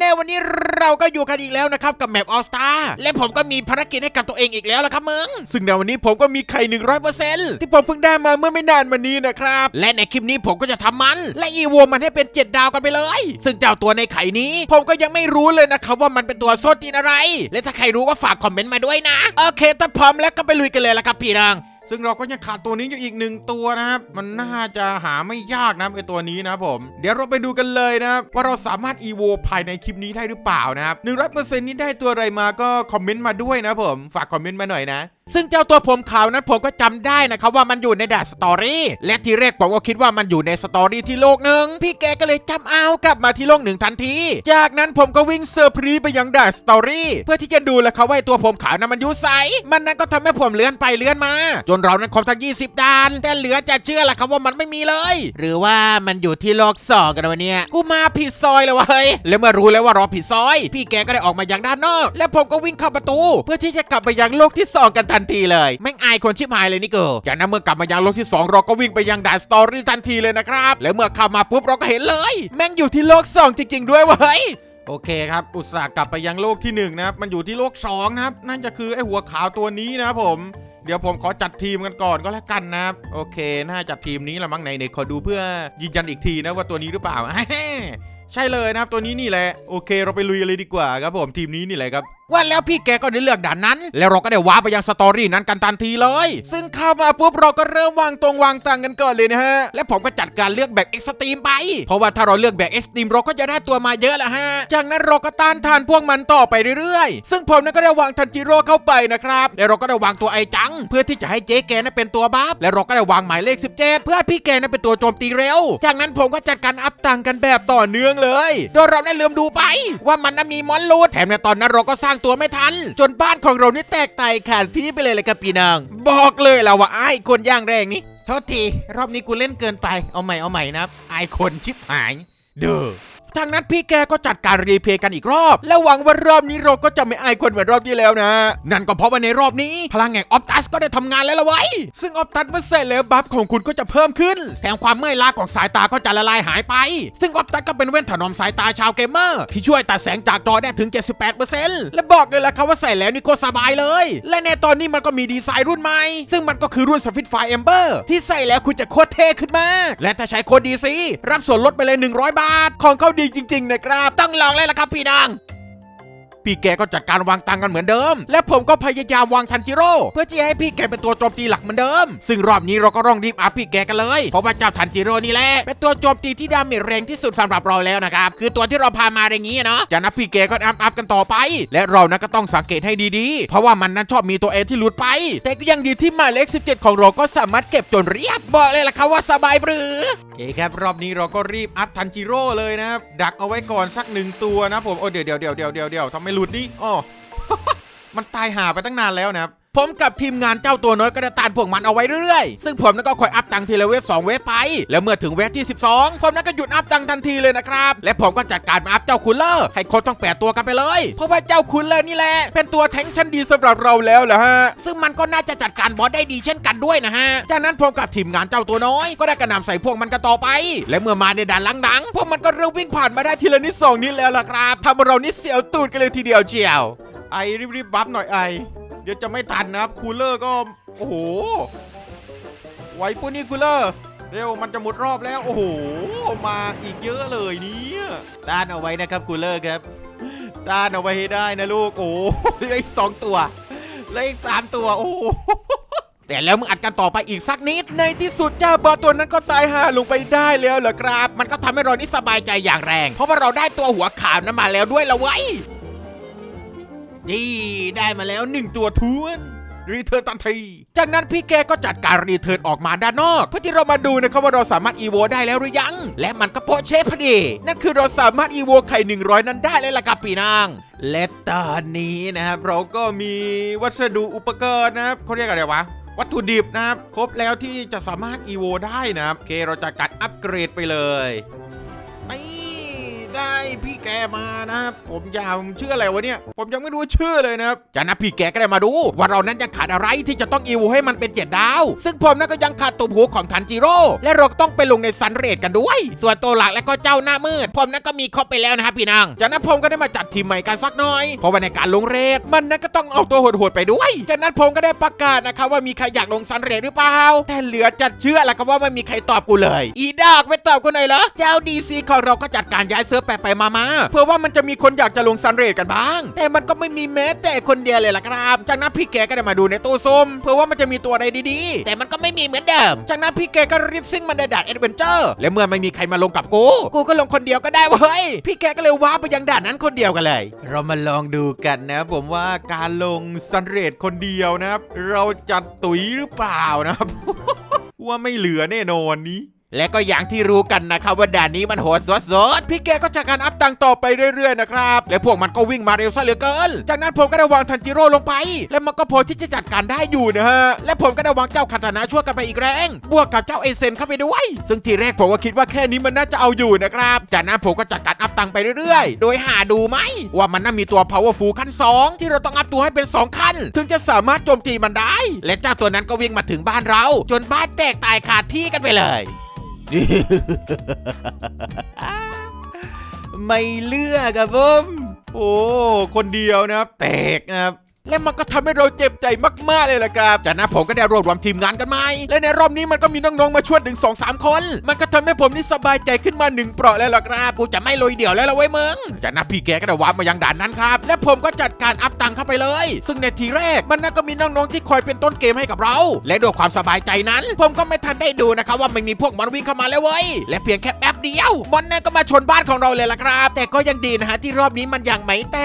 ในวันนี้เราก็อยู่กันอีกแล้วนะครับกับแมปออสตาและผมก็มีภารกิจให้กับตัวเองอีกแล้วละครับมึง ซึ่งในวันนี้ผมก็มีไข่100%ที่ผมเพิ่งได้มาเมื่อไม่นานมานี้นะครับ และในคลิปนี้ผมก็จะทำมัน และอีโวมันให้เป็น7ดาวกันไปเลย ซึ่งเจ้าตัวในไข่นี้ ผมก็ยังไม่รู้เลยนะครับว่ามันเป็นตัวโซตีนอะไร และถ้าใครรู้ก็ฝากคอมเมนต์มาด้วยนะ โอเคถ้าพร้อมแล้วก็ไปลุยกันเลยละครับพี่น้อง ซึ่งเราก็ยังขาดตัวนี้อยู่อีกหนึ่งตัวนะครับ มันน่าจะหาไม่ยากนะไอตัวนี้นะผม เดี๋ยวเราไปดูกันเลยนะครับว่าเราสามารถอีโวภายในคลิปนี้ได้หรือเปล่านะครับหนึ่งร้อยเปอร์เซ็นต์นี้ได้ตัวอะไรมาก็คอมเมนต์มาด้วยนะผม ฝากคอมเมนต์มาหน่อยนะ ซึ่งเจ้าตัวผมขาวนั้นผมก็จำได้นะครับว่ามันอยู่ในด่านสตอรี่และทีแรกผมก็คิดว่ามันอยู่ในสตอรี่ที่โลกหนึ่งพี่แกก็เลยจำเอากลับมาที่โลกหนึ่งทันที จากนั้นผมก็วิ่งเซอร์พรีไปยังด่านสตอรี่เพื่อที่จะดูแลเขาว่าตัวผมขาวนั้นมันอยู่ไสมันนั้นก็ทำให้ผมเลื่อนไปเลื่อนมา จนเรานั้นครบทั้ง 20ด่าน แต่เหลือจะเชื่อแหละครับว่ามันไม่มีเลย หรือว่ามันอยู่ที่โลกสองกันวันนี้กูมาผิดซอยเลยวะเฮ้ยแล้วเมื่อรู้แล้วว่ารอผิดซอย พี่แกก็ได้ออกมายังด้านนอก และผมก็วิ่งเข้าประตู เพื่อที่จะกลับไปยังโลกที่สองกันทัันทีเลยแม่งอายคนชิบหายเลยนี่เกิจากนั้นเมื่อกลับมายังโลกที่สองเราก็วิ่งไปยังด่านสตอรี่ทันทีเลยนะครับ แล้วเมื่อเข้ามาปุ๊บเราก็เห็นเลย แม่งอยู่ที่โลกสองจริง ๆ ด้วยเว้ยโอเคครับ อุตส่าห์กลับไปยังโลกที่หนึ่งนะครับ มันอยู่ที่โลกสองนะครับ นั่นจะคือไอหัวขาวตัวนี้นะผม เดี๋ยวผมขอจัดทีมกันก่อนก็แล้วกันนะครับ โอเค น่าจะทีมนี้ละมั้งไหนๆขอดูเพื่อยืนยันอีกทีนะว่าตัวนี้หรือเปล่า ใช่เลยนะครับตัวนี้นี่แหละ โอเค เราไปลุยเลยดีกว่าครับผมทีมนี้นี่แหละครับว่าแล้วพี่แกก็ได้เลือกด่านนั้น แล้วเราก็ได้ว้าไปยังสตอรี่นั้นกันทันทีเลย ซึ่งเข้ามาปุ๊บเราก็เริ่มวางตรงวางตังกันก่อนเลยนะฮะ และผมก็จัดการเลือกแบกเอ็กซ์ตรีมไป เพราะว่าถ้าเราเลือกแบกเอ็กซ์ตรีมเราก็จะได้ตัวมาเยอะแหละฮะ จากนั้นเราก็ต้านทานพวกมันต่อไปเรื่อยๆ ซึ่งผมนั้นก็ได้วางทันจิโร่เข้าไปนะครับ แล้วเราก็ได้วางตัวไอจัง เพื่อที่จะให้เจ๊แกนั้นเป็นตัวบัฟ และเราก็ได้วางหมายเลข 17 เพื่อพี่แกนั้นเป็นตัวโจมตีเร็ว จากนั้นผมก็จัดการอัพตังกันแบบต่อเนื่องเลย โดยเราได้ลืมดูไป ว่ามันนั้นมีมอนลูดแถมในตอนนั้นเราก็สร้างตัวไม่ทัน จนบ้านของเรานี่แตกไตขาดที่ไปเลยเลยครับพี่นางบอกเลยแล้วว่าไอ้คนย่างแรงนี่โทษที รอบนี้กูเล่นเกินไป เอาใหม่เอาใหม่นะไอ้คนชิบหาย เด้อ ทางนั้นพี่แกก็จัดการรีเพลย์กันอีกรอบ และหวังว่ารอบนี้เราก็จะไม่อายคนเหมือนรอบที่แล้วนะ นั่นก็เพราะว่าในรอบนี้ พลังแห่งออฟตัสก็ได้ทำงานแล้วละไว้ ซึ่งออฟตัสเมื่อเสร็จแล้วบัฟของคุณก็จะเพิ่มขึ้น แถมความเมื่อยล้าของสายตาก็จะละลายหายไป ซึ่งออฟตัสก็เป็นเว้นถนอมสายตาชาวเกมเมอร์ที่ช่วยตัดแสงจากจอได้ถึง 78%และบอกเลยละครับว่าใส่แล้วนี่โคตรสบายเลย และในตอนนี้มันก็มีดีไซน์รุ่นใหม่ ซึ่งมันก็คือรุ่นสฟิตไฟเอมเบอร์ที่ใส่แล้วคุณจะโคตรเท่ขึ้นมากและถ้าใช้โค้ดดีซีรับส่วนลดไปเลย 100 บาท ของเขาดีจริงๆนะครับ ต้องลองเลยละครับพี่นางพี่แกก็จัดการวางตังกันเหมือนเดิม และผมก็พยายามวางทันจิโร่เพื่อที่ให้พี่แกเป็นตัวโจมตีหลักเหมือนเดิม ซึ่งรอบนี้เราก็ต้องรีบอัพพี่แกกันเลย เพราะว่าเจ้าทันจิโร่นี่แหละเป็นตัวโจมตีที่ดาเมจแรงที่สุดสำหรับเราแล้วนะครับ คือตัวที่เราพามาอย่างนี้เนาะจากนั้นพี่แกก็อัพอัพกันต่อไป และเรานะก็ต้องสังเกตให้ดีๆ เพราะว่ามันนั้นชอบมีตัวเอที่หลุดไป แต่ก็ยังดีที่หมายเลข17 ของเราก็สามารถเก็บจนเรียบบอกเลยล่ะครับว่าสบายหรือ เคครับรอบนี้เราก็รีบอัพทันจิโร่เลยนะครับดักเอาไว้ก่อนสักหนึ่งตัวนะผมโอ้เดี๋ยวเดี๋ยวเดี๋ยวเดี๋ยวเดี๋ยวเดี๋ยวทำไมหลุดนี่อ๋อมันตายหาไปตั้งนานแล้วนะครับ ผมกับทีมงานเจ้าตัวน้อยก็ได้ตานพวกมันเอาไว้เรื่อยๆ ซึ่งผมนั้นก็คอยอัพตังทีละเวฟ2เวฟไป แล้วเมื่อถึงเวฟที่ 12 ผมนั้นก็หยุดอัพตังทันทีเลยนะครับ และผมก็จัดการมาอัพเจ้าคูลเลอร์ให้โครต้องแปดตัวกันไปเลย เพราะว่าเจ้าคูลเลอร์นี่แหละ เป็นตัวแทงค์ชั้นดีสำหรับเราแล้วแหละฮะ ซึ่งมันก็น่าจะจัดการบอสได้ดีเช่นกันด้วยนะฮะ จากนั้นผมกับทีมงานเจ้าตัวน้อยก็ได้กระหน่ำใส่พวกมันกันต่อไป และเมื่อมาในด่านหลังๆพวกมันก็เริ่มวิ่งผ่านมาได้ทีละนิดสองนิดแล้วล่ะครับทำเรานี่เสียวตูดกันเลยทีเดียวเชียว ไอรีบๆบัฟหน่อยไอ เดี๋ยวจะไม่ทันนะครับคูลเลอร์ก็โอ้โหไหวปุ้นี่คูลเลอร์เร็วมันจะหมดรอบแล้วโอ้โหมาอีกเยอะเลยเนี่ยต้านเอาไว้นะครับคูลเลอร์ครับต้านเอาไว้ให้ได้นะลูกโอ้เหลืออีกสองตัวเหลืออีกสามตัวโอ้แต่แล้วมึงอัดกันต่อไปอีกสักนิด ในที่สุดเจ้าบอตัวนั้นก็ตายห่าลงไปได้แล้วเหรอครับ มันก็ทำให้เรานี่สบายใจอย่างแรง เพราะว่าเราได้ตัวหัวขาวนั้นมาแล้วด้วยละไว้ย นี่ได้มาแล้วหนึ่งตัวทวนรีเทิร์นทันที จากนั้นพี่แกก็จัดการรีเทิร์นออกมาด้านนอก เพื่อที่เรามาดูนะครับว่าเราสามารถอีโวได้แล้วหรือยัง และมันก็โปะเชฟพอดีนั่นคือเราสามารถอีโวไข่100 นั้นได้แล้วล่ะครับปีนางและตอนนี้นะครับเราก็มีวัสดุอุปกรณ์นะครับเขาเรียกอะไรวะวัตถุดิบนะครับครบแล้วที่จะสามารถอีโวได้นะครับโอเคเราจัดการอัปเกรดไปเลยนี่ ไงพี่แกมานะครับผมยาวผมชื่ออะไรวะเนี่ย ผมยังไม่รู้ชื่อเลยนะครับจากนั้นพี่แกก็ได้มาดู ว่าเรานั้นยังขาดอะไรที่จะต้องอีวให้มันเป็นเจ็ดดาว ซึ่งผมนั้นก็ยังขาดตุ่มหูของทันจิโร่และเราต้องไปลงในซันเรดกันด้วย ส่วนตัวหลักและก็เจ้าหน้ามืด ผมนั้นก็มีครบไปแล้วนะครับพี่นางจากนั้นผมก็ได้มาจัดทีมใหม่กันสักหน่อย เพราะว่าในการลงเรดมันนั้นก็ต้องเอาตัวโหดๆไปด้วย จากนั้นผมก็ได้ประกาศนะครับว่ามีใครอยากลงซันเรดหรือเปล่าแต่เหลือจัดเชื่อแล้วก็ว่าไม่มีใครตอบกูเลยอี ดอกไม่ตอบกูหน่อยเหรอเจ้าดีซีของเราก็จัดการย้ายเซิร์ฟไปไปมามาเพื่อว่ามันจะมีคนอยากจะลงซันเรดกันบ้าง แต่มันก็ไม่มีแม้แต่คนเดียวเลยล่ะครับ จากนั้นพี่แกก็ได้มาดูในตู้ส้มเพื่อว่ามันจะมีตัวอะไรดีๆ แต่มันก็ไม่มีเหมือนเดิม จากนั้นพี่แกก็รีบซิ่งมันในด่านแอดเวนเจอร์และเมื่อไม่มีใครมาลงกับกู กูก็ลงคนเดียวก็ได้เว้ยพี่แกก็เลยว้าไปยังด่านนั้นคนเดียวกันเลย เรามาลองดูกันนะ ผมว่าการลงซันเรดคนเดียวนะครับ เราจัดตุ๋ยหรือเปล่านะครับว่าไม่เหลือแน่นอนนี้ และก็อย่างที่รู้กันนะครับว่าด่านนี้มันโหดสดๆพี่แกก็จะการอัพตังต่อไปเรื่อยๆนะครับและพวกมันก็วิ่งมาเร็วซะเหลือเกิน จากนั้นผมก็ได้วางทันจิโร่ลงไป และมันก็พอที่จะจัดการได้อยู่นะฮะและผมก็ได้วางเจ้าคาตานะช่วยกันไปอีกแรง บวกกับเจ้าเอเซนเข้าไปด้วย ซึ่งทีแรกผมก็คิดว่าแค่นี้มันน่าจะเอาอยู่นะครับจากนั้นผมก็จัดการอัพตังไปเรื่อยๆ โดยหาดูไหมว่ามันน่ามีตัว powerful ขั้น 2 ที่เราต้องอัพตัวให้เป็น 2 ขั้น ถึงจะสามารถโจมตีมันได้ และเจ้าตัวนั้นก็วิ่งมาถึงบ้านเรา จนบ้านแตกตายขาดที่กันไปเลย ไม่เลือกครับผม โอ้ คนเดียวนะครับ แตกนะครับ และมันก็ทำให้เราเจ็บใจมากๆเลยล่ะครับจากนั้นผมก็ได้รวบรวมทีมงานกันม่และในรอบนี้มันก็มีน้องๆมาช่วยถึง2อสคน มันก็ทำให้ผมนี่สบายใจขึ้นมาหนึ่งเปราะแล้วล่ะครับกูจะไม่ลุยเดี่ยวแล้วละเว้ยมึงจากนั้นพี่แกก็ได้วาร์ปมายังด่านนั้นครับและผมก็จัดการอัพตังเข้าไปเลย ซึ่งในทีแรกมันน่าก็มีน้องๆที่คอยเป็นต้นเกมให้กับเรา และด้วยความสบายใจนั้น ผมก็ไม่ทันได้ดูนะครับว่ามันมีพวกมอนวิ่งเข้ามาแล้วเว้ยและเพียงแค่แป๊บเดียวมอนนั่นก็มาชนบ้านของเราเลยล่ะครับ แต่ก็ยังดีนะฮะที่รอบนี้มันยังไม่แต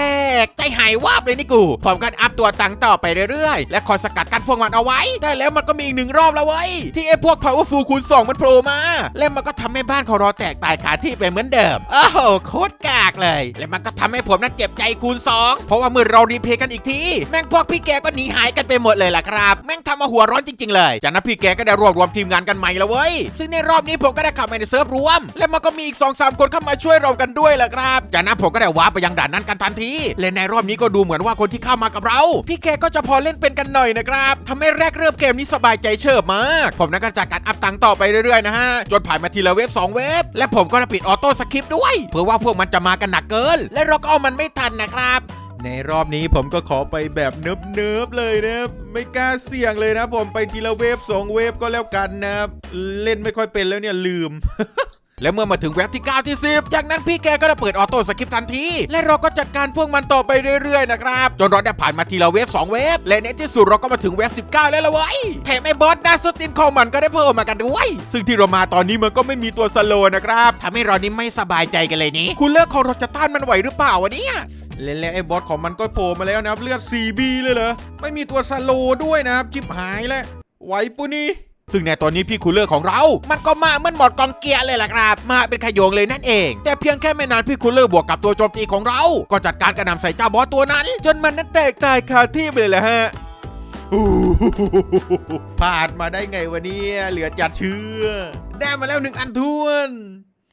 ก ใจหายวาบเลยนี่กูผมก็อัพตัวตังค์ต่อไปเรื่อยๆ และคอยสกัดกันพวกมันเอาไว้แต่แล้วมันก็มีอีกหนึ่งรอบแล้วเว้ย ที่ไอ้พวก powerful คูณ2มันโผล่มา และมันก็ทำให้บ้านของเราแตกตายขาที่ไปเหมือนเดิมโอ้โหโคตรกากเลย และมันก็ทำให้ผมนั้นเจ็บใจคูณ 2 เพราะว่าเมื่อเรารีเพย์กันอีกที แม่งพวกพี่แกก็หนีหายกันไปหมดเลยล่ะครับ แม่งทำมาหัวร้อนจริง ๆ เลย จากนั้นพี่แกก็ได้รวบรวมทีมงานกันใหม่แล้วเว้ย ซึ่งในรอบนี้ผมก็ได้ข้ามาในเซิร์ฟรวม และมันก็มีอีก2อสคนเข้ามาช่วยเรากันด้วยล่ะครับ จากนั้นผมก็ได้ว้าไปยังด่านนั้นกันทันที และในรอบนี้ก็ดูเหมือนว่าคนที่เข้ามากับเราพี่แกก็จะพอเล่นเป็นกันหน่อยนะครับทำให้แรกเริ่มเกมนี้สบายใจเชิบมาก ผมนั้นก็จากการอัพตังต่อไปเรื่อยๆนะฮะ จนผ่านมาทีละเวฟ2เวฟและผมก็ได้ปิดออโต้สคริปต์ด้วยเพื่อว่าพวกมันจะมากันหนักเกิน และเราก็เอามันไม่ทันนะครับในรอบนี้ผมก็ขอไปแบบเนิบๆเลยนะครับไม่กล้าเสี่ยงเลยนะผมไปทีละเวฟ2เวฟก็แล้วกันนะเล่นไม่ค่อยเป็นแล้วเนี่ยลืม และเมื่อมาถึงเว็บที่ 9 ที่ 10 จากนั้นพี่แกก็ได้เปิดออโต้สคริปต์ทันที และเราก็จัดการพวกมันต่อไปเรื่อยๆนะครับ จนเราได้ผ่านมาทีละเวฟ2เวฟและในที่สุดเราก็มาถึงเวฟ19 แล้วละเว้ยแถมไอ้บอสนาสตินของมันก็ได้เพิ่มมากันด้วย ซึ่งที่เรามาตอนนี้มันก็ไม่มีตัวสโลนะครับทำให้เรานี่ไม่สบายใจกันเลยนี่คุณเลิกของเราจะต้านมันไหวหรือเปล่าวะเนี่ยเล่นแล้วไอ้บอสของมันก็โผล่มาแล้วนะครับเลือด 4B เลยเหรอไม่มีตัวสโลด้วยนะครับจิบหายแล้วไหวปุนี่ ซึ่งในตอนนี้พี่คูลเลอร์ของเรา มันก็มาเหมื่อนหมดกองเกียร์เลยล่ะครับ มาเป็นขโยงเลยนั่นเอง แต่เพียงแค่ไม่นานพี่คูลเลอร์บวกกับตัวโจมตีของเรา ก็จัดการกระหน่ำใส่เจ้าบอสตัวนั้น จนมันนั้นแตกตายคาที่ไปเลยแหละฮะอู้หูผ่านมาได้ไงวะเนี่ยเหลือจัดเชื่อ ได้มาแล้วหนึ่งอันทวน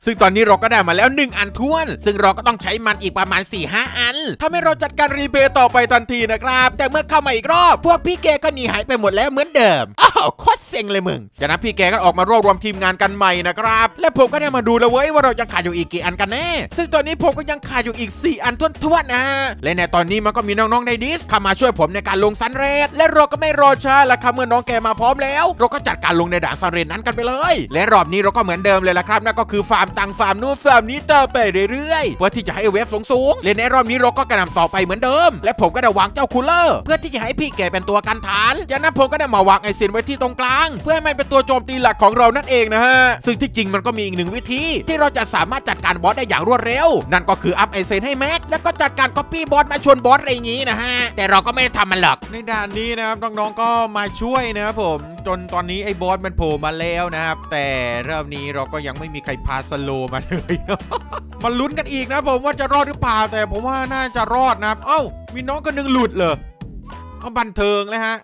ซึ่งตอนนี้เราก็ได้มาแล้ว 1 อันท้วน ซึ่งเราก็ต้องใช้มันอีกประมาณ4-5หอันทำให้เราจัดการรีเพย์ต่อไปทันทีนะครับ แต่เมื่อเข้ามาอีกรอบ พวกพี่แกก็หนีหายไปหมดแล้วเหมือนเดิม อ้าวโคตรเซ็งเลยมึง จากนั้นพี่แกก็ออกมารวบรวมทีมงานกันใหม่นะครับ และผมก็ได้มาดูแล้วเว้ยว่าเรายังขาดอยู่อีกกี่อันกันแน่ ซึ่งตอนนี้ผมก็ยังขาดอยู่อีก 4 อันท้วนๆนะและในตอนนี้มันก็มีน้องๆในดิสเข้ามาช่วยผมในการลงซันเรดและเราก็ไม่รอช้าละครับเมื่อน้องแกมาพร้อมแล้ว เราก็จัดการลงในด่านซันเรดนั้นกันไปเลย และรอบนี้เราก็เหมือนเดิมเลยละครับนั่นก็คือฟาร์มตังฟาร์มนู่นฟาร์มนี้ต่อไปเรื่อยๆเพื่อที่จะให้เวฟสูงๆและในรอบนี้เราก็กระนำต่อไปเหมือนเดิม และผมก็ได้วางเจ้าคูลเลอร์เพื่อที่จะให้พี่แกเป็นตัวกันฐานจากนั้นผมก็ได้มาวางไอเซนไว้ที่ตรงกลาง เพื่อให้มันเป็นตัวโจมตีหลักของเรานั่นเองนะฮะซึ่งที่จริงมันก็มีอีกหนึ่งวิธี ที่เราจะสามารถจัดการบอสได้อย่างรวดเร็ว นั่นก็คืออัพไอเซนให้แม็กแล้วก็จัดการก๊อปปี้บอสมาชนบอสอะไรอย่างนี้นะฮะแต่เราก็ไม่ได้ทำมันหรอกในด่านนี้นะครับน้องๆก็มาช่วยนะครับผมจนตอนนี้ไอ้บอสมันโผล่มาแล้วนะครับแต่รอบนี้เราก็ยังไม่มีใครพาสโลมาเลยมาลุ้นกันอีกนะผมว่าจะรอดหรือเปล่าแต่ผมว่าน่าจะรอดนะ เอ้ามีน้องคนหนึงหลุดเลยเอาบันเทิงเลยฮะ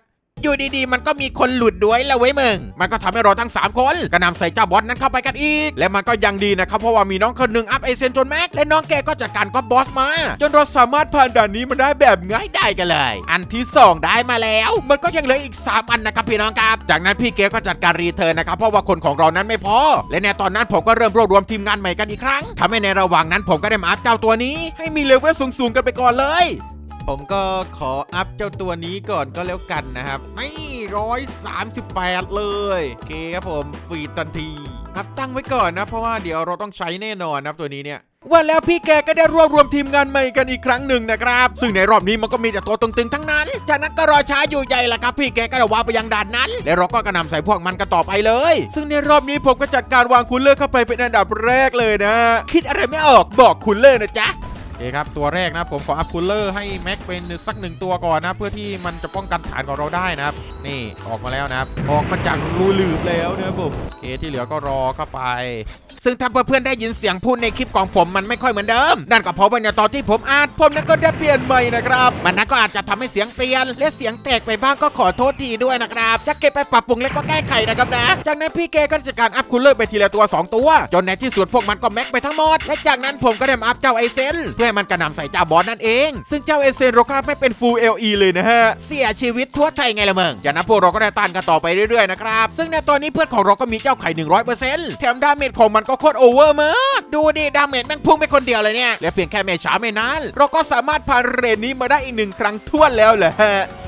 อยู่ดีๆ มันก็มีคนหลุดด้วยละเว้ยมึง มันก็ทำให้เราทั้ง 3 คนก็นำใส่เจ้าบอสนั้นเข้าไปกันอีก และมันก็ยังดีนะครับเพราะว่ามีน้องคนหนึ่งอัพไอเซนจนแม็กและน้องแกก็จัดการก็บอสมา จนเราสามารถผ่านด่านนี้มาได้แบบง่ายได้กันเลย อันที่ 2 ได้มาแล้ว มันก็ยังเหลืออีก 3 อันนะครับพี่น้องครับ จากนั้นพี่เกก็จัดการรีเทิร์นนะครับเพราะว่าคนของเรานั้นไม่พอ และในตอนนั้นผมก็เริ่มรวบรวมทีมงานใหม่กันอีกครั้งทำให้ในระหว่างนั้นผมก็ได้มาอัพเจ้าตัวนี้ ให้มีเลเวลสูงๆกันไปก่อนเลย ผมก็ขออัพเจ้าตัวนี้ก่อนก็แล้วกันนะครับ ไม่ร้อยสามสิบแปดเลยโอเคครับผมฟรีทันทีอัพตั้งไว้ก่อนนะ เพราะว่าเดี๋ยวเราต้องใช้แน่นอนนะครับตัวนี้เนี่ยว่าแล้วพี่แกก็ได้รวบรวมทีมงานใหม่กันอีกครั้งหนึ่งนะครับ ซึ่งในรอบนี้มันก็มีแต่ตัวตึงๆทั้งนั้นจากนั้นก็รอช้าอยู่ใหญ่ละครับ พี่แกก็ได้ว่าไปยังด่านนั้น และเราก็กระนำใส่พวกมันกันต่อไปเลย ซึ่งในรอบนี้ผมก็จัดการวางคูลเลอร์เข้าไปเป็นอันดับแรกเลยนะ คิดอะไรไม่ออกบอกคูลเลอร์นะจ๊ะ เคครับตัวแรกนะผมขออัพคูลเลอร์ให้แม็กเป็นสักหนึ่งตัวก่อนนะ เพื่อที่มันจะป้องกันฐานของเราได้นะครับ นี่ออกมาแล้วนะครับ ออกมาจากรูหลืบแล้วนะครับผมโอเคที่เหลือก็รอเข้าไป ซึ่งถ้าเพื่อนๆได้ยินเสียงพูดในคลิปของผมมันไม่ค่อยเหมือนเดิม นั่นก็เพราะว่าในตอนที่ผมอ่านผมนั้นก็ได้เปลี่ยนใหม่นะครับมันนั้นก็อาจจะทำให้เสียงเปลี่ยน และเสียงแตกไปบ้างก็ขอโทษทีด้วยนะครับ จะเก็บไปปรับปรุงและก็แก้ไขนะครับนะ จากนั้นพี่เกก็จัดการอัพคูลเลอร์ไปทีละตัว 2 ตัว จนในที่สุดพวกมันก็แม็กไปทั้งหมด และจากนั้นผมก็ได้อัพเจ้าไอเซนเพื่อให้มันกระหน่ำใส่เจ้าบอสนั่นเอง ซึ่งเจ้าไอเซนเราก็ไม่เป็น full LE เลยนะฮะ เสียชีวิตทั่วไทยไงล่ะมึงจากนั้นพวกเราก็ได้ต้านกันต่อไปเรื่อยๆนะครับ ซึ่งในตอนนี้เพื่อนของเราก็มีเจ้าไข่100%แถมดาเมจของมันก็โคตรโอเวอร์มากดูดิดาเมจแม่งพุ่งไปคนเดียวเลยเนี่ยและเพียงแค่ไม่ช้าไม่นานเราก็สามารถผ่านเรนนี้มาได้อีกหนึ่งครั้งทั่วแล้วแหละ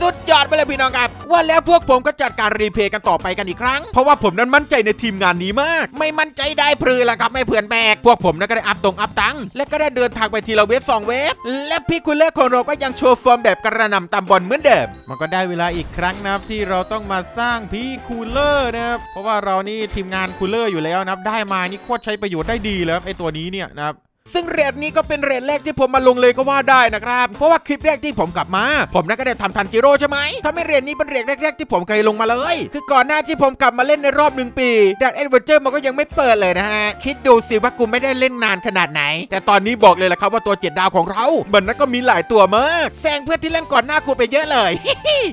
สุดยอดไปเลยพี่น้องครับ ว่าแล้วพวกผมก็จัดการรีเพลย์กันต่อไปกันอีกครั้ง เพราะว่าผมนั้นมั่นใจในทีมงานนี้มาก ไม่มั่นใจได้พรือละครับไม่เผื่อนแบกพวกผมนั้นก็ได้อัพตรงอัพตังและก็ได้เดินทางไปทีละเวฟสองเวฟและพี่คุณเลิกของเราก็ยังโชว์ฟอร์มแบบกระหน่ำตามบอลเหมือนเดิมมันก็ได้เวลาอีกครั้งนะครับที่เราต้องมาสร้างพี่คูลเลอร์นะครับเพราะว่าเรานี่ทีมงานคูลเลอร์อยู่แล้วนะครับได้มานี่ตรใช้ประโยชน์ได้ดีเลยครับไอตัวนี้เนี่ยนะครับ ซึ่งเรทนี้ก็เป็นเรทแรกที่ผมมาลงเลยก็ว่าได้นะครับ เพราะว่าคลิปแรกที่ผมกลับมา ผมนั้นก็ได้ทำทันจิโร่ใช่ไหมทำให้เรทนี้เป็นเรทแรกๆที่ผมเคยลงมาเลย คือก่อนหน้าที่ผมกลับมาเล่นในรอบหนึ่งปีดักเอ็ดเวนเจอร์มันก็ยังไม่เปิดเลยนะฮะ คิดดูสิว่ากูไม่ได้เล่นนานขนาดไหน แต่ตอนนี้บอกเลยละครับว่าตัวเจ็ดดาวของเรามันนั้นก็มีหลายตัวมากแซงเพื่อนที่เล่นก่อนหน้ากูไปเยอะเลย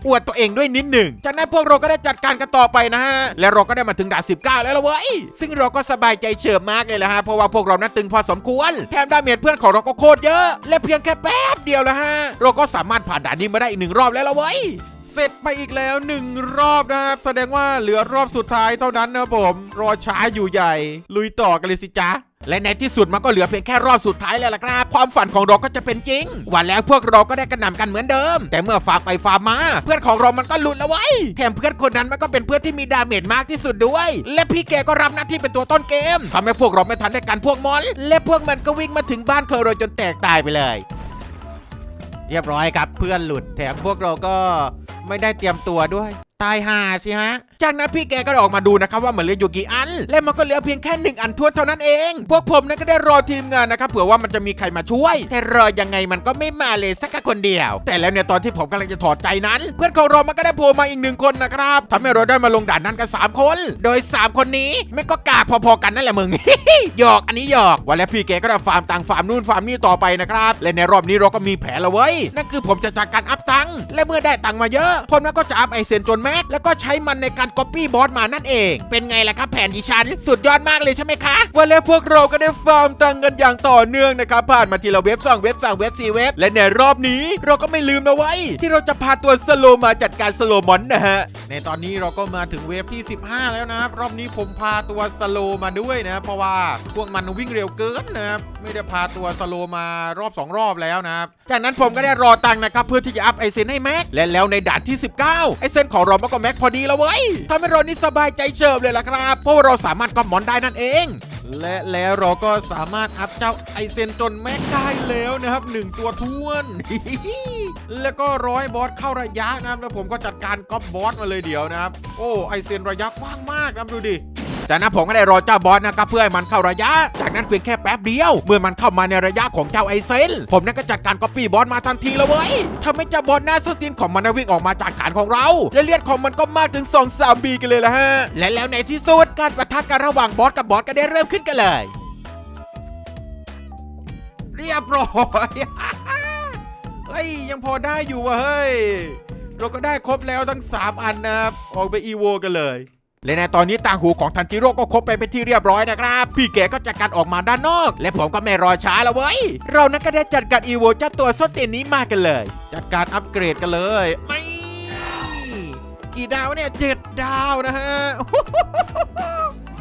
อวดตัวเองด้วยนิดหนึ่งจากนั้นพวกเราก็ได้จัดการกันต่อไปนะฮะและเราก็ได้มาถึงด่าน19 แล้วละเว้ยซึ่งเราก็สบายใจเฉิบมากเลยละฮะเพราะว่าพวกเรานั้นตึงพอสมควรแถมดาเมจเพื่อนของเราก็โคตรเยอะ และเพียงแค่แป๊บเดียวและฮะ เราก็สามารถผ่านด่านนี้มาได้อีกหนึ่งรอบแล้วละเว้ยเสร็จไปอีกแล้วหนึ่งรอบนะครับ แสดงว่าเหลือรอบสุดท้ายเท่านั้นนะผม รอช้าอยู่ใหญ่ ลุยต่อกันเลยสิจ๊ะ และในที่สุดมันก็เหลือเพียงแค่รอบสุดท้ายแล้วล่ะครับ ความฝันของเราก็จะเป็นจริง วันแล้วพวกเราก็ได้กระหน่ำกันเหมือนเดิม แต่เมื่อฟาร์มไปฟามา เพื่อนของเรามันก็หลุดแล้วไว้ยแถมเพื่อนคนนั้นมันก็เป็นเพื่อนที่มีดาเมจมากที่สุดด้วย และพี่แกก็รับหน้าที่เป็นตัวต้นเกมทำให้พวกเราไม่ทันได้กันพวกมอน และพวกมันก็วิ่งมาถึงบ้านของเราจนแตกตายไปเลย เรียบร้อยครับเพื่อนหลุด แถมพวกเราก็ไม่ได้เตรียมตัวด้วยตายห่าสิฮะ จากนั้นพี่แกก็ออกมาดูนะครับว่ามันเหลืออยู่กี่อัน และมันก็เหลือเพียงแค่หนึ่งอันทวนเท่านั้นเอง พวกผมนั้นก็ได้รอทีมงานนะครับเผื่อว่ามันจะมีใครมาช่วย แต่รอยังไงมันก็ไม่มาเลยสักคนเดียว แต่แล้วเนี่ยตอนที่ผมกำลังจะถอดใจนั้น เพื่อนของเรามันก็ได้โผล่มาอีกหนึ่งคนนะครับทำให้เราได้มาลงด่านนั้นกันสามคน โดยสามคนนี้ไม่ก็กากพอๆกันนั่นแหละมึงหยอกอันนี้หยอกวันแล้วพี่แกก็ได้ฟาร์มต่างฟาร์มนู่นฟาร์มนี่ต่อไปนะครับและในรอบนี้เราก็มีแผนแล้วเว้ยนั่นคือผมจะจัดการอัพตังค์และเมื่อได้ตังค์มาเยอะผมนั้นก็จะอัพไอเซนจนแม็กแล้วก็ใช้มันในการก๊อปปี้บอสมานั่นเอง เป็นไงล่ะครับแผนดิฉัน สุดยอดมากเลยใช่ไหมคะ วันแล้วพวกเราก็ได้ฟาร์มตังค์กันอย่างต่อเนื่องนะครับ ผ่านมาทีละเว็บสองเว็บสามเว็บสี่เว็บ และในรอบนี้เราก็ไม่ลืมนะไว้ยที่เราจะพาตัวสโลมาจัดการสโลมอนนะฮะ ในตอนนี้เราก็มาถึงเวฟที่ 15 แล้วนะครับ รอบนี้ผมพาตัวสโลมาด้วยนะ เพราะว่าพวกมันวิ่งเร็วเกินนะครับ ไม่ได้พาตัวสโลมารอบ 2 รอบแล้วนะครับจากนั้นผมก็ได้รอตังค์นะครับเพื่อที่จะอัพไอเซนให้แม็กและแล้วในด่านที่ 19 ไอเซนของเรามากับแม็กพอดีแล้วเว้ยทำให้เรานี่สบายใจเฉิบเลยล่ะครับ เพราะว่าเราสามารถก๊อมอนได้นั่นเอง และแล้วเราก็สามารถอัพเจ้าไอเซนจนแม็กได้แล้วนะครับหนึ่งตัวท้วน แล้วก็ร้อยบอสเข้าระยะนะครับแล้วผมก็จัดการก๊อปบอสมาเลยเดี๋ยวนะครับ โอ้ไอเซนระยะกว้างมากนะดูดิจากนั้นผมก็ได้รอเจ้าบอสนะครับเพื่อให้มันเข้าระยะ จากนั้นเพียงแค่แป๊บเดียว เมื่อมันเข้ามาในระยะของเจ้าไอเซนผมนั่นก็จัดการก๊อปปี้บอสมาทันทีเลยเว้ยทำให้เจ้าบอสหน้าสตีนของมันวิ่งออกมาจากฐานของเรา และเลือดของมันก็มากถึง2 3บีกันเลยละฮะ และแล้วในที่สุดการปะทะกันระหว่างบอสกับบอสก็ได้เริ่มขึ้นกันเลย เรียบร้อย ฮ้ย ยังพอได้อยู่วะเฮ้ย เราก็ได้ครบแล้วทั้ง 3 อันนะครับ ออกไปอีโวกันเลยและในตอนนี้ต่างหูของทันจิโร่ก็ครบไปเป็นที่เรียบร้อยนะครับ พี่แกก็จัดการออกมาด้านนอก และผมก็ไม่รอช้าแล้วเว้ย เรานั้นก็ได้จัดการอีโวเจ้าตัวส้นตีนนี้มากันเลย จัดการอัปเกรดกันเลยไม่กี่ดาวเนี่ยเจ็ดดาวนะฮะ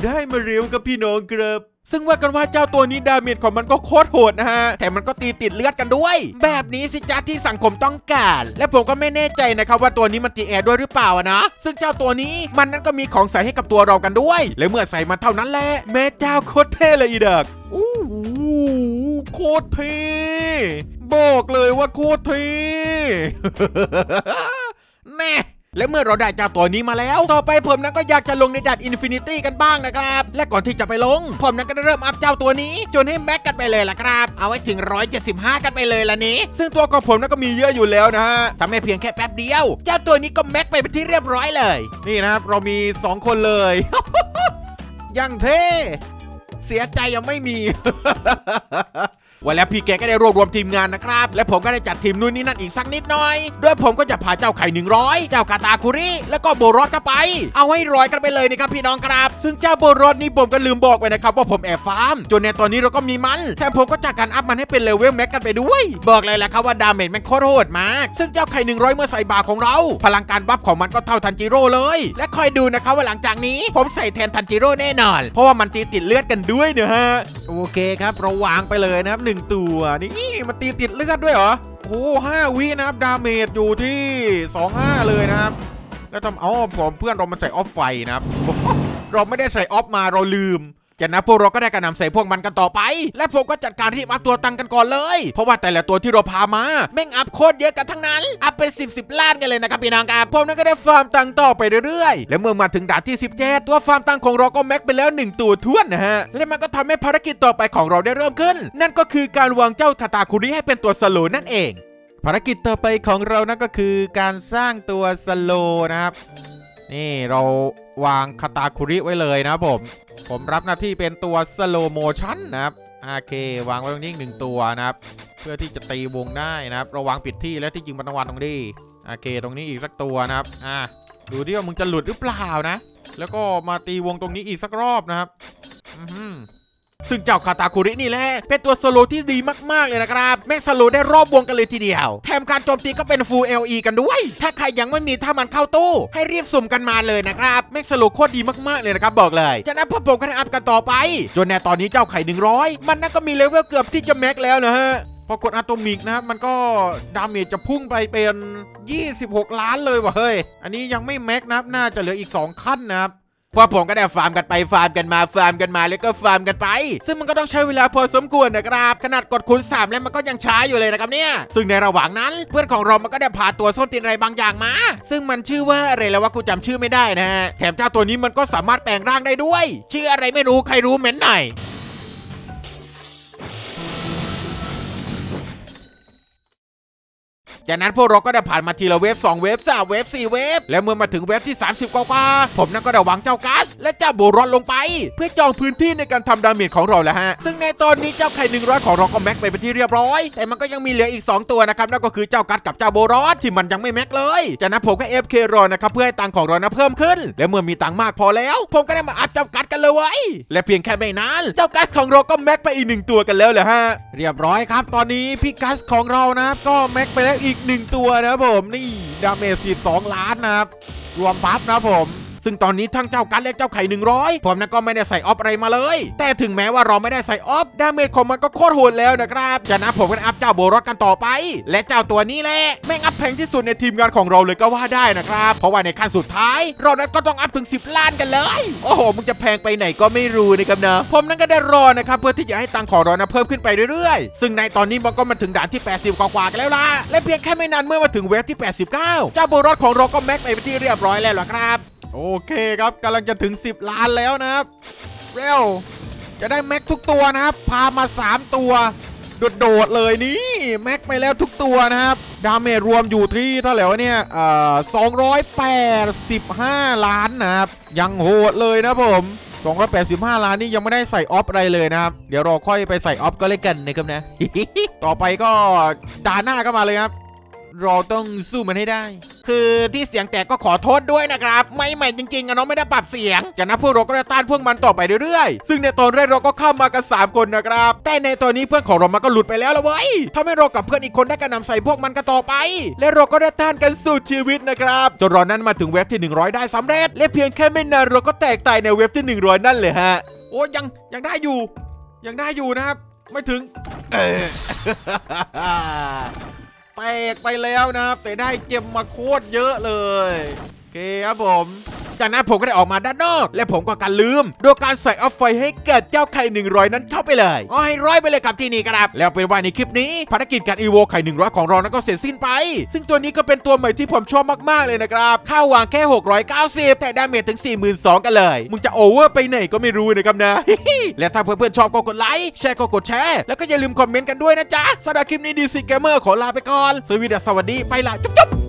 ได้มาเร็วกับพี่น้องครับซึ่งว่ากันว่าเจ้าตัวนี้ดาเมจของมันก็โคตรโหดนะฮะ แต่มันก็ตีติดเลือดกันด้วย แบบนี้สิจ้าที่สังคมต้องการ และผมก็ไม่แน่ใจนะครับว่าตัวนี้มันตีแอร์ด้วยหรือเปล่านะ ซึ่งเจ้าตัวนี้มันนั้นก็มีของใส่ให้กับตัวเรากันด้วย และเมื่อใส่มันเท่านั้นแหละแม่เจ้าโคตรเท่เลยอีเด็กอู้หูโคตรเท่บอกเลยว่าโคตรเท่แน่ และเมื่อเราได้เจ้าตัวนี้มาแล้ว ต่อไปผมนั้นก็อยากจะลงในดัดอินฟินิตี้กันบ้างนะครับ และก่อนที่จะไปลง ผมนั้นก็ได้เริ่มอัพเจ้าตัวนี้ จนให้แม็กกันไปเลยล่ะครับ เอาไว้ถึง 175 กันไปเลยล่ะนี้ ซึ่งตัวของผมนั้นก็มีเยอะอยู่แล้วนะฮะทำให้เพียงแค่แป๊บเดียว เจ้าตัวนี้ก็แม็กไปเป็นที่เรียบร้อยเลย นี่นะครับเรามี 2 คนเลยยังเท่เสียใจยังไม่มี วันแล้วพี่แกก็ได้รวบรวมทีมงานนะครับ และผมก็ได้จัดทีมนู่นนี่นั่นอีกสักนิดหน่อยโดยผมก็จะพาเจ้าไข่100 เจ้ากาตาคุริ แล้วก็โบรอดเข้าไป เอาให้ร้อยกันไปเลยนะครับพี่น้องครับ ซึ่งเจ้าโบรอดนี้ผมก็ลืมบอกไปนะครับว่าผมแอบฟาร์มจนในตอนนี้เราก็มีมันแถมผมก็จากการอัพมันให้เป็นเลเวลแม็กกันไปด้วย บอกเลยแหละครับว่าดาเมจมันโคตรโหดมากซึ่งเจ้าไข่100 เมื่อใส่บาของเรา พลังการบัฟของมันก็เท่าทันจิโร่เลย และคอยดูนะครับว่าหลังจากนี้ผมใส่แทนทันจิโร่แน่นอน เพราะว่ามันตีติดเลือดกันด้วยนะฮะ โอเคครับเราวางไปเลยนะครับหนึ่งตัวนี่มันตีติดเลือดด้วยเหรอโอ้ห้าวินะครับดาเมจอยู่ที่ 25 เลยนะครับ แล้วทำอ๋อผมเพื่อนเรามันใส่ออฟไฟนะครับ เราไม่ได้ใส่ออฟมาเราลืม จากนั้นพวกเราก็ได้กระนำใส่พวกมันกันต่อไป และผมก็จัดการที่อัพตัวตังกันก่อนเลย เพราะว่าแต่ละตัวที่เราพามาแม่งอัพโคตรเยอะกันทั้งนั้น อัพเป็น 10บสล้านกันเลยนะครับพี่น้องครับผมนั้นก็ได้ฟาร์มตังต่อไปเรื่อยๆ และเมื่อมาถึงด่านที่ 17 ตัวฟาร์มตังของเราก็แม็กไปแล้ว 1 ตัวท้วนนะฮะ และมันก็ทำให้ภารกิจต่อไปของเราได้เริ่มขึ้น นั่นก็คือการวางเจ้าคาตาคุริให้เป็นตัวสโลนั่นเอง ภารกิจต่อไปของเรานั่นก็คือการสร้างตัวสโลนะครับ นี่เราวางคาตาคุริไว้เลยนะผม ผมรับหน้าที่เป็นตัวสโลโมชั่นนะครับโอเค วางไว้ตรงนี้หนึ่งตัวนะครับ เพื่อที่จะตีวงได้นะครับ เราวางผิดที่แล้วที่จริงมันต้องวางตรงนี้โอเค ตรงนี้อีกสักตัวนะครับ อ่าดูที่ว่ามึงจะหลุดหรือเปล่านะ แล้วก็มาตีวงตรงนี้อีกสักรอบนะครับ อือหือ ซึ่งเจ้าคาตาคุรินี่แหละเป็นตัวสโลที่ดีมากๆเลยนะครับแม่งสโลได้รอบวงกันเลยทีเดียว แถมการโจมตีก็เป็น full LE กันด้วย ถ้าใครยังไม่มีถ้ามันเข้าตู้ ให้รีบสุ่มกันมาเลยนะครับแม่งสโลโคตรดีมากๆเลยนะครับบอกเลยจากนั้นพวกผมก็ได้อัพกันต่อไป จนในตอนนี้เจ้าไข่ 100 มันนั่นก็มีเลเวลเกือบที่จะแม็กแล้วนะฮะพอกดอะโตมิกนะครับมันก็ดาเมจจะพุ่งไปเป็น 26 ล้านเลยว่ะเฮ้ย อันนี้ยังไม่แม็กนะครับน่าจะเหลืออีก 2 ขั้นนะครับ พวกผมก็ได้ฟาร์มกันไปฟาร์มกันมาฟาร์มกันมาแล้วก็ฟาร์มกันไป ซึ่งมันก็ต้องใช้เวลาพอสมควรนะครับ ขนาดกดคูณ3แล้วมันก็ยังช้าอยู่เลยนะครับเนี่ย ซึ่งในระหว่างนั้นเพื่อนของเรามันก็ได้พาตัวส้นตีนอะไรบางอย่างมา ซึ่งมันชื่อว่าอะไรแล้วว่ากูจำชื่อไม่ได้นะฮะแถมเจ้าตัวนี้มันก็สามารถแปลงร่างได้ด้วย ชื่ออะไรไม่รู้ใครรู้เม้นหน่อย จากนั้นพวกเราก็ได้ผ่านมาทีละเวฟ2เวฟ3เวฟ4เวฟแล้วเมื่อมาถึงเวฟที่ 30 กว่าๆผมนั่นก็ได้วางเจ้ากัส และเจ้าโบรอนลงไป เพื่อจองพื้นที่ในการทำดาเมจของเราแล้วฮะ ซึ่งในตอนนี้เจ้าไข่100 ของเราก็แม็กไปเป็นที่เรียบร้อย แต่มันก็ยังมีเหลืออีก 2 ตัวนะครับนั่นก็คือเจ้ากัสกับเจ้าโบรอนที่มันยังไม่แม็กเลยจากนั้นผมก็ FK รอนะครับเพื่อให้ตังของเรานะเพิ่มขึ้น และเมื่อมีตังมากพอแล้ว ผมก็ได้มาอัพเจ้ากัสกันเลยเว้ยและเพียงแค่ไม่นานเจ้ากัสของเราก็แม็กไปอีกหนึ่งตัวกันแล้วแหละฮะ เรียบร้อยครับ ตอนนี้พี่กัสของเรานะก็แม็กไปแล้วอีกหนึ่งตัวนะครับผมนี่ดาเมจ12 ล้านนะครับ รวมพับนะผม ซึ่งตอนนี้ทั้งเจ้ากันและเจ้าไข่ 100 ผมนั้นก็ไม่ได้ใส่ออฟอะไรมาเลย แต่ถึงแม้ว่าเราไม่ได้ใส่ออฟดาเมจของมันก็โคตรโหดแล้วนะครับจากนั้นผมก็อัพเจ้าโบรอดกันต่อไป และเจ้าตัวนี้แหละแม่งอัพแพงที่สุดในทีมงานของเราเลยก็ว่าได้นะครับ เพราะว่าในขั้นสุดท้ายเรานั้นก็ต้องอัพถึง 10 ล้านกันเลย โอ้โหมึงจะแพงไปไหนก็ไม่รู้นะครับนะผมนั้นก็ได้รอนะครับเพื่อที่จะให้ตังของเรานะเพิ่มขึ้นไปเรื่อยๆ ซึ่งในตอนนี้มันก็มาถึงด่านที่ 80 กว่าๆกันแล้วล่ะและเพียงแค่ไม่นานเมื่อมาถึงเวฟที่ 89 เจ้าโบรอดของเราก็แม็กไปเป็นที่เรียบร้อยแล้วล่ะครับ โอเคครับกำลังจะถึง 10 ล้านแล้วนะครับเร็วจะได้แม็กทุกตัวนะครับ พามา 3 ตัว โดดๆเลยนี่แม็กไปแล้วทุกตัวนะครับ ดาเมจรวมอยู่ที่เท่าไหร่วะเนี่ยเอ่อ285 ล้านนะครับ ยังโหดเลยนะผม285 ล้านนี่ยังไม่ได้ใส่ออฟอะไรเลยนะครับ เดี๋ยวราค่อยไปใส่ออฟก็เลยกันนะครับนะ ต่อไปก็ดาหน้าก็มาเลยครับ เราต้องสู้มันให้ได้ คือที่เสียงแตกก็ขอโทษด้วยนะครับ ไม่ใหม่จริงๆอะน้องไม่ได้ปรับเสียง จากนั้นพวกเราก็จะต้านพวกมันต่อไปเรื่อยๆ ซึ่งในตอนแรกเราก็เข้ามากัน3คนนะครับ แต่ในตอนนี้เพื่อนของเรามันก็หลุดไปแล้วละเว้ยทำให้เรากับเพื่อนอีกคนได้กระนำใส่พวกมันกันต่อไป และเราก็ได้ต้านกันสุดชีวิตนะครับจนเรานั้นมาถึงเว็บที่ 100 ได้สำเร็จ และเพียงแค่ไม่นานเราก็แตกตายในเว็บที่ 100 นั่นเลยฮะ โอ้ยังยังได้อยู่ ยังได้อยู่นะครับ ไม่ถึง แตกไปแล้วนะครับแต่ได้เจมมาโคตรเยอะเลยโอเคครับผม จากนั้นผมก็ได้ออกมาด้านนอก และผมก็การลืมโดยการใส่ออฟไฟให้เกิดเจ้าไข่100 นั้นเข้าไปเลยเอาให้ร้อยไปเลยครับที่นี่ครับ แล้วเป็นว่าในคลิปนี้ภารกิจการอีโวไข่100 ของเรานั้นก็เสร็จสิ้นไป ซึ่งตัวนี้ก็เป็นตัวใหม่ที่ผมชอบมากๆเลยนะครับค่าวางแค่ 690 แต่ดาเมจถึง 42,000 กันเลย มึงจะโอเวอร์ไปไหนก็ไม่รู้นะครับนะ และถ้าเพื่อนๆชอบก็กดไลค์แชร์ก็กดแชร์แล้วก็อย่าลืมคอมเมนต์กันด้วยนะจ๊ะสำหรับคลิปนี้ดีซีเกมเมอร์ขอลาไปก่อนสวีดัสสวัสดีไปละจุ๊บ